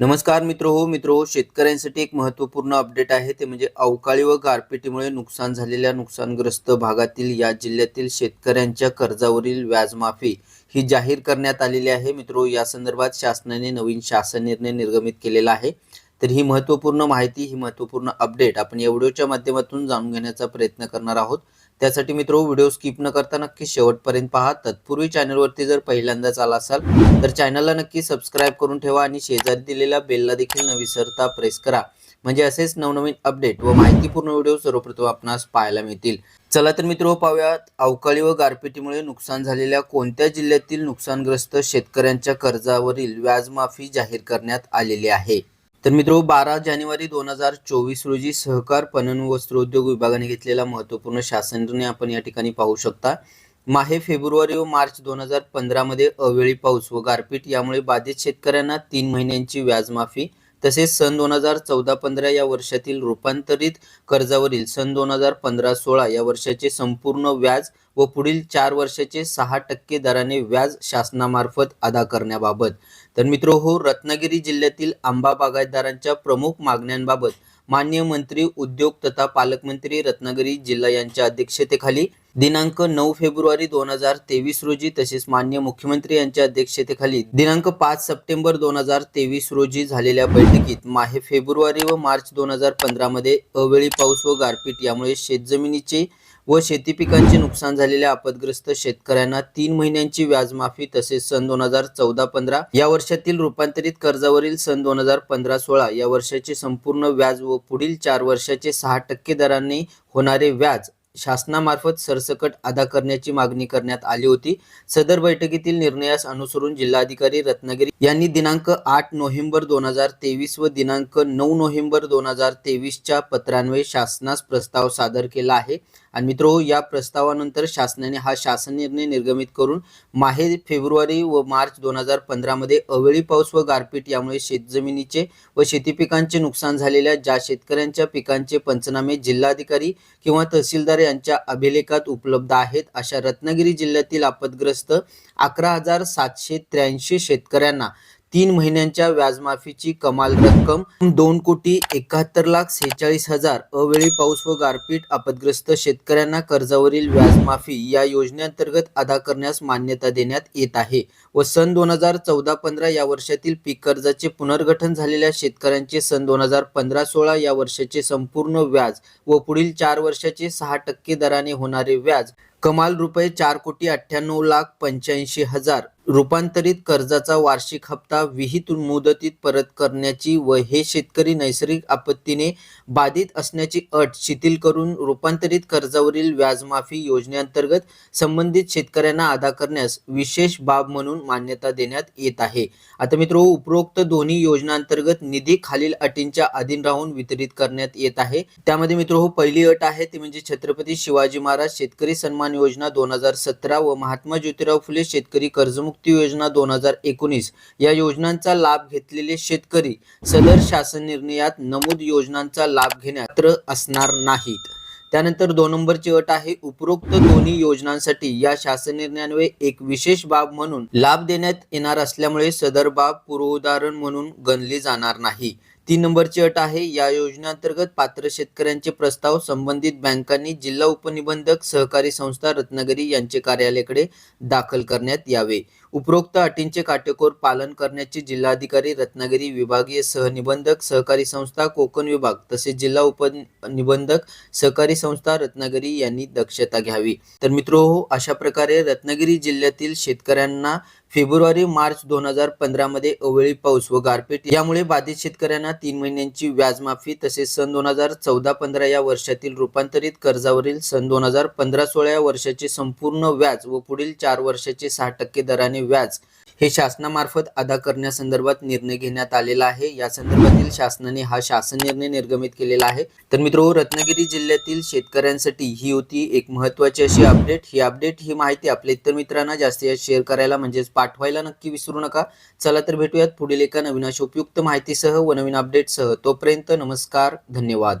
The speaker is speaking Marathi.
नमस्कार मित्र हो मित्र हो शेतकऱ्यांसाठी एक महत्त्वपूर्ण अपडेट आहे. ते म्हणजे अवकाळी व गारपिटीमुळे नुकसान झालेल्या नुकसानग्रस्त भागातील या जिल्ह्यातील शेतकऱ्यांच्या कर्जावरील व्याजमाफी ही जाहीर करण्यात आलेली आहे. मित्रो या संदर्भात शासनाने नवीन शासन निर्णय निर्गमित केलेला आहे. तर ही महत्त्वपूर्ण माहिती ही महत्त्वपूर्ण अपडेट आपण या व्हिडिओच्या माध्यमातून जाणून घेण्याचा प्रयत्न करणार आहोत. त्यासाठी मित्रो व्हिडिओ स्किप न करता नक्की शेवटपर्यंत पहा. तत्पूर्वी चॅनलवरती जर पहिल्यांदाच आला असाल तर चॅनलला नक्की सबस्क्राईब करून ठेवा आणि शेजारी दिलेल्या बेलला देखील न विसरता प्रेस करा. म्हणजे असेच नवनवीन अपडेट व माहितीपूर्ण व्हिडिओ सर्वप्रथम आपणास पाहायला मिळतील. चला तर मित्र पाहूयात. अवकाळी व गारपिटीमुळे नुकसान झालेल्या कोणत्या जिल्ह्यातील नुकसानग्रस्त शेतकऱ्यांच्या कर्जावरील व्याजमाफी जाहीर करण्यात आलेली आहे? तर मित्रो हो, बारा जानेवारी दोन हजार चोवीस रोजी सहकार पणन वस्त्रोद्योग विभागाने घेतलेला महत्त्वपूर्ण शासन निर्णय आपण या ठिकाणी पाहू शकता. माहे फेब्रुवारी व मार्च दोन हजार पंधरामध्ये अवेळी पाऊस व गारपीट यामुळे बाधित शेतकऱ्यांना तीन महिन्यांची व्याजमाफी तसेच सन दोन हजार चौदा पंधरा या वर्षातील रूपांतरित कर्जावरील सन दोन हजार पंधरा सोळा या वर्षाचे संपूर्ण व्याज व पुढील चार वर्षाचे सहा टक्के दराने व्याज शासनामार्फत अदा करण्याबाबत. तर मित्र हो रत्नागिरी जिल्ह्यातील आंबा बागायतदारांच्या प्रमुख मागण्यांबाबत मान्य मंत्री उद्योग तथा पालकमंत्री रत्नागिरी जिल्हा यांच्या अध्यक्षतेखाली दिनांक नऊ फेब्रुवारी दोन हजार तेवीस रोजी तसेच मान्य मुख्यमंत्री यांच्या अध्यक्षतेखाली दिनांक पाच सप्टेंबर दोन हजार तेवीस रोजी झालेल्या बैठकीत माहे फेब्रुवारी व मार्च दोन हजार पंधरामध्ये अवेळी पाऊस व गारपीट यामुळे शेतजमिनीचे व शेती पिकांचे नुकसान झालेल्या आपदग्रस्त शेतकऱ्यांना तीन महिन्यांची व्याजमाफी तसेच सन दोन हजार चौदा पंधरा या वर्षातील रूपांतरित कर्जावरील सन दोन हजार पंधरा सोळा या वर्षाचे संपूर्ण व्याज व पुढील चार वर्षाचे सहा टक्के दराने होणारे व्याज शासनामार्फत सरसकट अदा करण्याची मागणी करण्यात आली होती. सदर बैठकीतील निर्णयास अनुसरून जिल्हाधिकारी रत्नागिरी यांनी दिनांक आठ नोव्हेंबर दोन हजार तेवीस व दिनांक नऊ नोव्हेंबर दोन हजार तेवीसच्या पत्रान्वये शासनास प्रस्ताव सादर केला आहे. आणि मित्रो या प्रस्तावानंतर शासनाने हा शासन निर्णय निर्गमित करून माहे फेब्रुवारी व मार्च दोन हजार पंधरामध्ये अवेळी पाऊस व गारपीट यामुळे शेतजमिनीचे व शेती पिकांचे नुकसान झालेल्या ज्या शेतकऱ्यांच्या पिकांचे पंचनामे जिल्हाधिकारी किंवा तहसीलदार यांच्या अभिलेखात उपलब्ध आहेत अशा रत्नागिरी जिल्ह्यातील आपदग्रस्त अकरा हजार सातशे त्र्याऐंशी शेतकऱ्यांना तीन महिन्यांच्या व्याजमाफीची कमाल रक्कम. दोन कोटी एकाहत्तर लाख सेहेचाळीस हजार. अवेळी पाऊस व गारपीट आपदग्रस्त शेतकऱ्यांना कर्जावरील व्याजमाफी या योजनेअंतर्गत अदा करण्यास मान्यता देण्यात येत आहे. व सन दोन हजार चौदा पंधरा या वर्षातील पीक कर्जाचे पुनर्गठन झालेल्या शेतकऱ्यांचे सन दोन हजार पंधरा सोळा या वर्षाचे संपूर्ण व्याज व पुढील चार वर्षाचे सहा टक्के दराने होणारे व्याज कमाल रुपये चार कोटी अठ्ठ्याण्णव लाख पंच्याऐंशी हजार. रूपांतरित कर्जाचा वार्षिक हप्ता विहित मुदतीत परत करण्याची व हे शेतकरी नैसर्गिक आपत्तीने बाधित असण्याची अट शिथिल करून रूपांतरित कर्जावरील व्याजमाफी योजनेअंतर्गत संबंधित शेतकऱ्यांना अदा करण्यास विशेष बाब म्हणून मान्यता देण्यात येत आहे. आता मित्र उपरोक्त दोन्ही योजनांतर्गत निधी खालील अटींच्या अधीन राहून वितरित करण्यात येत आहे. त्यामध्ये मित्र हो पहिली अट आहे ती म्हणजे छत्रपती शिवाजी महाराज शेतकरी सन्मान सन्मान योजना दोन हजार सतरा व महात्मा ज्योतिराव फुले शेतकरी कर्जमुक्ती योजना दोन हजार एकोणीस या योजनांचा लाभ घेतलेले शेतकरी सदर शासन निर्णयात नमूद योजनांचा लाभ घेण्यात असणार नाहीत. त्यानंतर दोन नंबरची अट आहे उपरोक्त दोन्ही योजनांसाठी या शासन निर्णयान्वये एक विशेष बाब म्हणून लाभ देण्यात येणार असल्यामुळे सदर बाब पूर्वोदाहरण म्हणून गणली जाणार नाही. तीन नंबरची अट आहे. या योजनेअंतर्गत पात्र शेतकऱ्यांचे प्रस्ताव संबंधित बँकांनी जिल्हा उपनिबंधक सहकारी संस्था रत्नागिरी यांचे कार्यालयाकडे दाखल करण्यात यावे. उपरोक्त अटींचे काटेकोर पालन करण्याची जिल्हाधिकारी रत्नागिरी विभागीय सहनिबंधक सहकारी संस्था कोकण विभाग तसेच जिल्हा उपनिबंधक सहकारी संस्था रत्नागिरी यांनी दक्षता घ्यावी. तर मित्रो अशा प्रकारे रत्नागिरी जिल्ह्यातील शेतकऱ्यांना फेब्रुवारी मार्च दोन हजार पंधरामध्ये अवेळी पाऊस व गारपीट यामुळे बाधित शेतकऱ्यांना तीन महिन्यांची व्याजमाफी तसेच सन दोन हजार चौदा पंधरा या वर्षातील रूपांतरित कर्जावरील सन दोन हजार पंधरा सोळा या वर्षाचे संपूर्ण व्याज व पुढील चार वर्षाचे सहा टक्के दराने व्याज हे शासनामार्फत अदा करण्यासंदर्भात निर्णय घेण्यात आलेला आहे. या संदर्भातील शासनाने हा शासन निर्णय निर्गमित केलेला आहे. तर मित्र रत्नागिरी जिल्ह्यातील शेतकऱ्यांसाठी ही होती एक महत्वाची अशी अपडेट ही अपडेट ही माहिती आपल्या इतर मित्रांना जास्तीत जास्त शेअर करायला म्हणजेच पाठवायला नक्की विसरू नका. चला तर भेटूयात पुढील एका नवीन अशा उपयुक्त माहितीसह व नवीन अपडेटसह तोपर्यंत नमस्कार धन्यवाद.